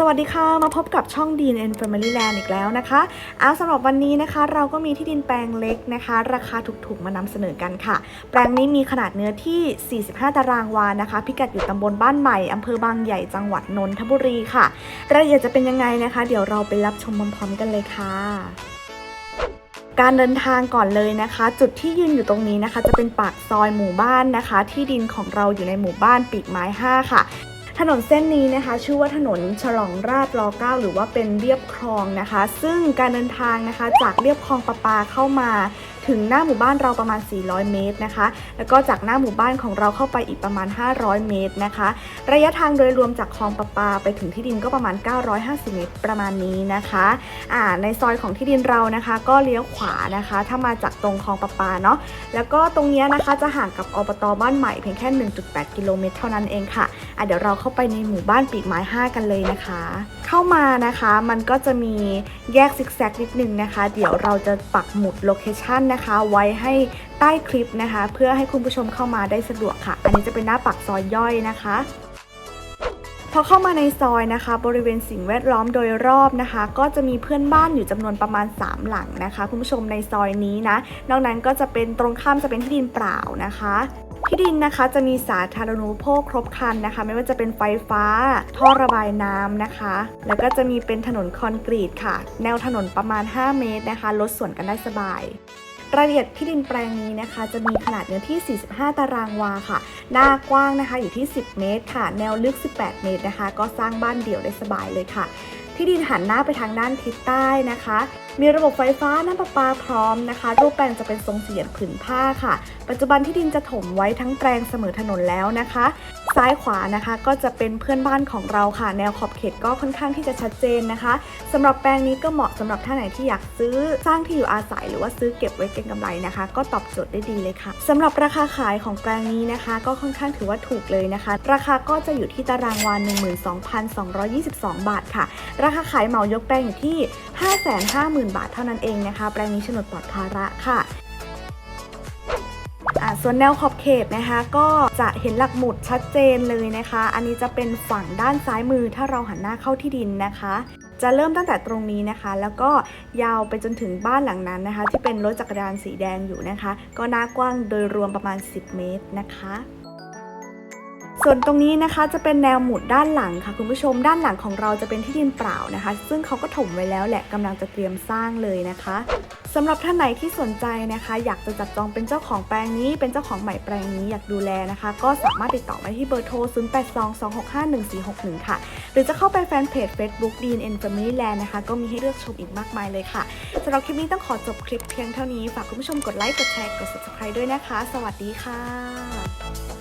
สวัสดีค่ะ มาพบกับช่อง Dean and Family Land อีกแล้วนะคะเอาสำหรับวันนี้นะคะ เราก็มีที่ดินแปลงเล็กนะคะ ราคาถูกๆมานำเสนอกันค่ะ แปลงนี้มีขนาดเนื้อที่ 45 ตารางวานะคะ พิกัดอยู่ตำบลบ้านใหม่อำเภอบางใหญ่จังหวัดนนทบุรีค่ะ รายละเอียดจะเป็นยังไงนะคะ เดี๋ยวเราไปรับชมพร้อมๆกันเลยค่ะการเดินทางก่อนเลยนะคะ จุดที่ยืนอยู่ตรงนี้นะคะ จะเป็นปากซอยหมู่บ้านนะคะ ที่ดินของเราอยู่ในหมู่บ้านปีกไม้ 5 ค่ะ ถนนเส้นนี้นะคะ ชื่อว่าถนนฉลองราชร9หรือว่าเป็นเรียบคลองนะคะ ซึ่งการเดินทางนะคะจากเรียบคลองประปาเข้ามา ถึงหน้าหมู่บ้านเราประมาณ 400 เมตรนะคะ แล้วก็จากหน้าหมู่บ้านของเราเข้าไปอีกประมาณ 500 เมตรนะคะ ระยะทางโดยรวมจากคลองประปาไปถึงที่ดินก็ประมาณ 950 เมตรประมาณนี้นะคะอ่าในซอยของที่ดินเรานะคะ ก็เลี้ยวขวานะคะ ถ้ามาจากตรงคลองประปาเนาะแล้วก็ตรงนี้นะคะจะห่างกับอบตบ้านใหม่เพียงแค่ 1.8 กิโลเมตรเท่านั้นเองค่ะอะเดี๋ยวเราเข้าไปในหมู่บ้านปีกไม้ 5 กันเลยนะคะ เข้ามานะคะมันก็จะมีแยกซิกแซกนิดนึงนะคะ เดี๋ยวเราจะปักหมุดโลเคชันนะคะไว้ให้ใต้คลิปนะคะ เพื่อให้คุณผู้ชมเข้ามาได้สะดวกค่ะ อันนี้จะเป็นหน้าปักซอยย่อยนะคะพอเข้ามาในซอยนะคะ บริเวณสิ่งแวดล้อมโดยรอบนะคะ ก็จะมีเพื่อนบ้านอยู่จำนวนประมาณ 3 หลังนะคะ คุณผู้ชมในซอยนี้นะนอกนั้นก็จะเป็นตรงข้ามจะเป็นที่ดินเปล่านะคะที่ดินนะคะจะมีสาธารณูปโภคครบครันนะคะ ไม่ว่าจะเป็นไฟฟ้า ท่อระบายน้ำนะคะ แล้วก็จะมีเป็นถนนคอนกรีตค่ะ แนวถนนประมาณ 5 เมตรนะคะลดส่วนกันได้สบาย รายละเอียดที่ดินแปลงนี้นะคะ จะมีขนาดเนื้อที่ 45 ตารางวาค่ะ หน้ากว้างนะคะอยู่ที่ 10 เมตรค่ะ แนวลึก 18 เมตรนะคะ ก็สร้างบ้านเดี่ยวได้สบายเลยค่ะ ที่ดินหันหน้าไปทางด้านทิศใต้นะคะ มีระบบไฟฟ้าน้ำประปาพร้อมนะคะ รูปแปลงจะเป็นทรงสี่เหลี่ยมผืนผ้าค่ะ ปัจจุบันที่ดินจะถมไว้ทั้งแปลงเสมอถนนแล้วนะคะ ซ้ายขวานะคะก็จะเป็นเพื่อนบ้านของเราค่ะ แนวขอบเขตก็ค่อนข้างที่จะชัดเจนนะคะสำหรับแปลงนี้ก็เหมาะสำหรับท่านไหนที่อยากซื้อสร้างที่อยู่อาศัยหรือว่าซื้อเก็บไว้เก็งกำไรนะคะ ก็ตอบโจทย์ได้ดีเลยค่ะสำหรับราคาขายของแปลงนี้นะคะ ก็ค่อนข้างถือว่าถูกเลยนะคะ ราคาก็จะอยู่ที่ตารางวา12,222 บาทค่ะ ราคาขายเหมายกแปลงอยู่ที่ 550,000 บาทเท่านั้นเองนะคะ แปลงนี้โฉนดปลอดภาระค่ะ ส่วนแนวขอบเขตนะคะ ก็จะเห็นหลักหมุดชัดเจนเลยนะคะ อันนี้จะเป็นฝั่งด้านซ้ายมือถ้าเราหันหน้าเข้าที่ดินนะคะ จะเริ่มตั้งแต่ตรงนี้นะคะ แล้วก็ยาวไปจนถึงบ้านหลังนั้นนะคะ ที่เป็นรถจักรยานสีแดงอยู่นะคะ ก็หน้ากว้างโดยรวมประมาณ 10 เมตรนะคะ ส่วนตรงนี้นะคะจะเป็นแนวหมุดด้านหลังค่ะคุณผู้ชมด้านหลังของเราจะเป็นที่ดินเปล่านะคะ ซึ่งเขาก็ถมไว้แล้วแหละกำลังจะเตรียมสร้างเลยนะคะสำหรับท่านไหนที่สนใจนะคะ อยากจะจับจองเป็นเจ้าของแปลงนี้เป็นเจ้าของใหม่แปลงนี้อยากดูแลนะคะ ก็สามารถติดต่อมาที่เบอร์โทร 0822651461 ค่ะ หรือจะเข้าไปแฟนเพจ Facebook Dean and Family Land นะคะ ก็มีให้เลือกชมอีกมากมายเลยค่ะสำหรับคลิปนี้ต้องขอจบคลิปเพียงเท่านี้ฝากคุณผู้ชมกดไลค์กดแชร์กด subscribe ด้วยนะคะ สวัสดีค่ะ